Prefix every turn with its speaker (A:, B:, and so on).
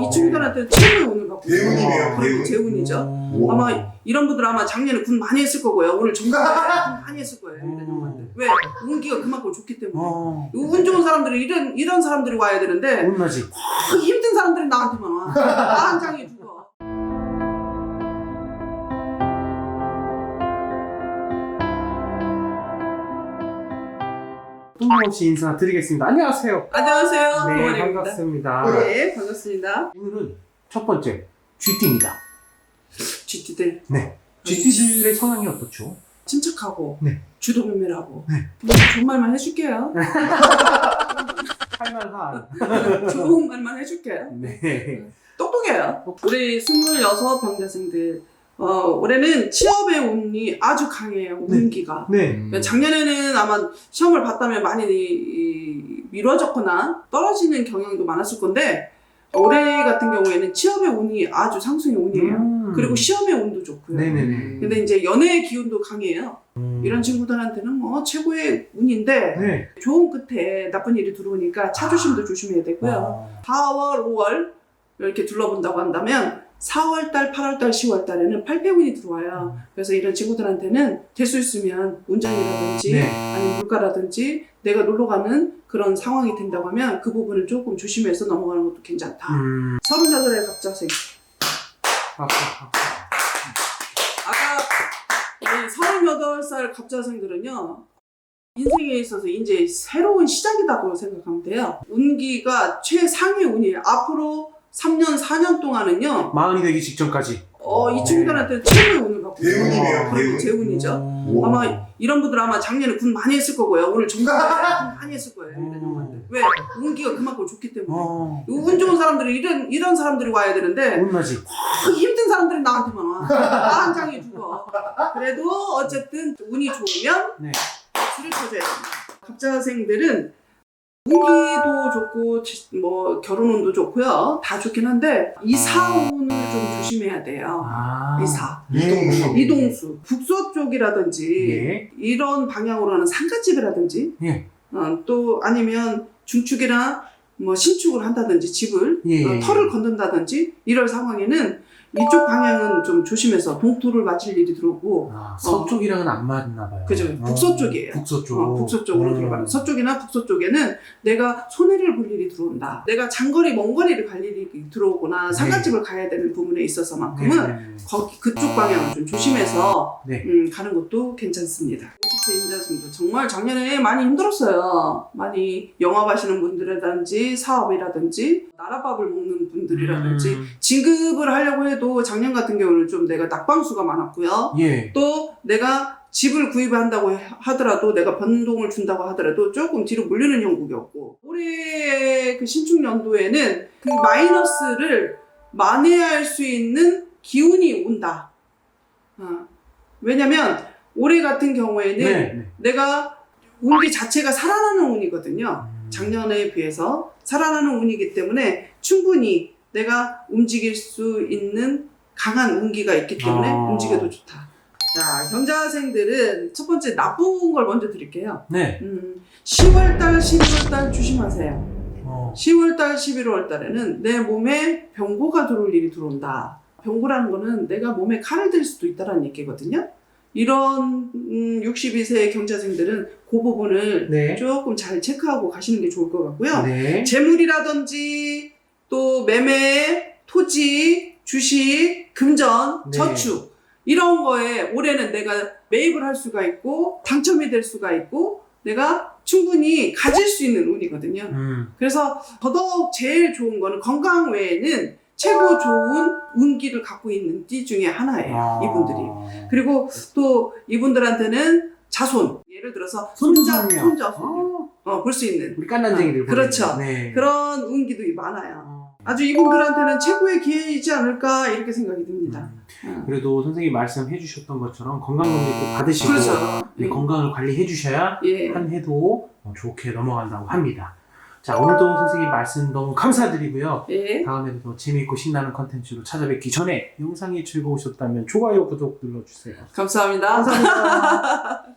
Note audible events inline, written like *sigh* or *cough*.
A: 이 친구들한테 최고의 운을 갖고 있어요.
B: 대운이네요,
A: 그리고. 재운이죠.
C: 오.
A: 아마 이런 분들 아마 작년에 군 많이 했을 거고요. 오늘 정말 *laughs* 군 많이 했을 거예요. 이런 양반들. 왜? 운기가 그만큼 좋기 때문에.
C: 어.
A: 운 좋은 사람들이 이런 이런 사람들이 와야 되는데
C: 운나지.
A: 그 힘든 사람들이 나한테만 와. 나한 장이
C: 뜬금없이 인사드리겠습니다. 안녕하세요.
A: 안녕하세요.
C: 네,
A: 동원입니다.
C: 반갑습니다.
A: 네, 반갑습니다.
C: 오늘은 첫 번째 GT입니다.
A: GT들
C: 네. GT들의 성향이 어떻죠?
A: 침착하고
C: 네.
A: 주도면밀하고
C: 네.
A: 뭐 좋은 말만 해줄게요.
C: 할만한. *laughs*
A: 좋은 말만 해줄게요.
C: 네.
A: 똑똑해요. 우리 26 병대생들 어, 올해는 취업의 운이 아주 강해요.
C: 네.
A: 운기가.
C: 네.
A: 작년에는 아마 시험을 봤다면 많이 이- 미뤄졌거나 떨어지는 경향도 많았을 건데 올해 같은 경우에는 취업의 운이 아주 상승의 운이에요.
C: 음.
A: 그리고 시험의 운도 좋고요.
C: 네네네.
A: 근데 이제 연애의 기운도 강해요.
C: 음.
A: 이런 친구들한테는 뭐 최고의 운인데
C: 네.
A: 좋은 끝에 나쁜 일이 들어오니까 차조심도 조심해야 되고요.
C: 어.
A: 4월, 5월 이렇게 둘러본다고 한다면 4월달, 8월달, 10월달에는 8배운이 들어와요. 그래서 이런 친구들한테는 될 수 있으면 운전이라든지
C: 네.
A: 아니면 물가라든지 내가 놀러 가는 그런 상황이 된다고 하면 그 부분을 조금 조심해서 넘어가는 것도 괜찮다.
C: 음.
A: 38의 갑자생.
C: 박수, 박수.
A: 아까 이 38살 갑자생들은요. 인생에 있어서 이제 새로운 시작이라고 생각하면 돼요. 운기가 최상위 운이에요. 앞으로 3년, 4년 동안은요.
C: 마흔이 되기 직전까지.
A: 어, 이 친구들한테 최고의 운을 갖고 있어요.
B: 대운이네요,
A: 그리고
B: 대운.
A: 재운이죠.
C: 오.
A: 아마 이런 분들 아마 작년에 군 많이 했을 거고요. 오늘 정말 군 *laughs* 많이 했을 거예요. 이런 양반들. 왜? 운기가 그만큼 좋기 때문에.
C: 어.
A: 운 좋은 사람들이 이런 이런 사람들이 와야 되는데
C: 운나지.
A: 그 힘든 사람들이 나한테만 와. 나한 장이 죽어. 그래도 어쨌든 운이 좋으면
C: 네.
A: 박수를 쳐줘야 됩니다. 갑자생들은 운기도 좋고 지- 뭐 결혼 운도 좋고요. 다 좋긴 한데 이사 운을 좀 조심해야 돼요.
C: 아.
A: 이사.
B: 이동수.
A: 이동수, 북서 쪽이라든지
C: 예.
A: 이런 방향으로는 상가집이라든지
C: 예.
A: 어, 또 아니면 중축이나 뭐 신축을 한다든지 집을
C: 예,
A: 어,
C: 예,
A: 터를
C: 예.
A: 건든다든지 이럴 상황에는 이쪽 방향은 좀 조심해서 동토를 맞을 일이 들어오고
C: 아, 서쪽이랑은 안 맞나 봐요.
A: 그죠.
C: 어.
A: 북서쪽이에요.
C: 북서쪽.
A: 어, 북서쪽으로
C: 음.
A: 들어가는 서쪽이나 북서쪽에는 내가 손해를 볼 일이 들어온다. 내가 장거리 먼 거리를 갈 일이 들어오거나 상가집을 가야 되는 부분에 있어서만큼은
C: 네, 네.
A: 거기 그쪽 방향을 좀 조심해서
C: 네.
A: 음, 가는 것도 괜찮습니다. 50세 임자분들 정말 작년에 많이 힘들었어요. 많이 영업 하시는 분들이라든지 사업이라든지 나라밥을 먹는 분들이라든지
C: 음.
A: 진급을 하려고 해도 작년 같은 경우는 좀 내가 낙방수가 많았고요.
C: 예.
A: 또 내가 집을 구입한다고 하더라도 내가 변동을 준다고 하더라도 조금 뒤로 물리는 형국이었고 올해 그 신축 연도에는 그 마이너스를 만회할 수 있는 기운이 온다. 어. 왜냐면 올해 같은 경우에는
C: 네. 네.
A: 내가 운기 자체가 살아나는 운이거든요.
C: 음.
A: 작년에 비해서 살아나는 운이기 때문에 충분히 내가 움직일 수 있는 강한 운기가 있기 때문에
C: 아.
A: 움직여도 좋다. 자, 경자생들은 첫 번째 나쁜 걸 먼저 드릴게요.
C: 네.
A: 음, 10월달, 11월달 조심하세요.
C: 어.
A: 10월달, 11월달에는 내 몸에 병고가 들어올 일이 들어온다. 병고라는 거는 내가 몸에 칼을 들 수도 있다는 얘기거든요. 이런 음, 62세의 경자생들은 그 부분을
C: 네.
A: 조금 잘 체크하고 가시는 게 좋을 것 같고요.
C: 네.
A: 재물이라든지 또 매매, 토지, 주식, 금전,
C: 네.
A: 저축 이런 거에 올해는 내가 매입을 할 수가 있고 당첨이 될 수가 있고 내가 충분히 가질 수 있는 운이거든요.
C: 음.
A: 그래서 더더욱 제일 좋은 거는 건강 외에는 최고 좋은 운기를 갖고 있는 띠 중에 하나예요.
C: 아.
A: 이분들이. 그리고 또 이분들한테는 자손 예를 들어서 손자. 손자
C: 어.
A: 어, 볼 수 있는
C: 우리 깐난쟁이들.
A: 아, 그렇죠.
C: 네.
A: 그런 운기도 많아요.
C: 어.
A: 아주 이분들한테는 최고의 기회이지 않을까 이렇게 생각이 듭니다.
C: 음.
A: 어.
C: 그래도 선생님이 말씀해 주셨던 것처럼 건강검진 꼭 받으시고
A: 그렇죠.
C: 네,
A: 음.
C: 건강을 관리해 주셔야
A: 예.
C: 한 해도 어, 좋게 넘어간다고 합니다. 자 오늘도 선생님 말씀 너무 감사드리고요.
A: 예.
C: 다음에도 더 재미있고 신나는 컨텐츠로 찾아뵙기 전에 영상이 즐거우셨다면 좋아요, 구독 눌러주세요.
A: 감사합니다.
C: 감사합니다. *laughs*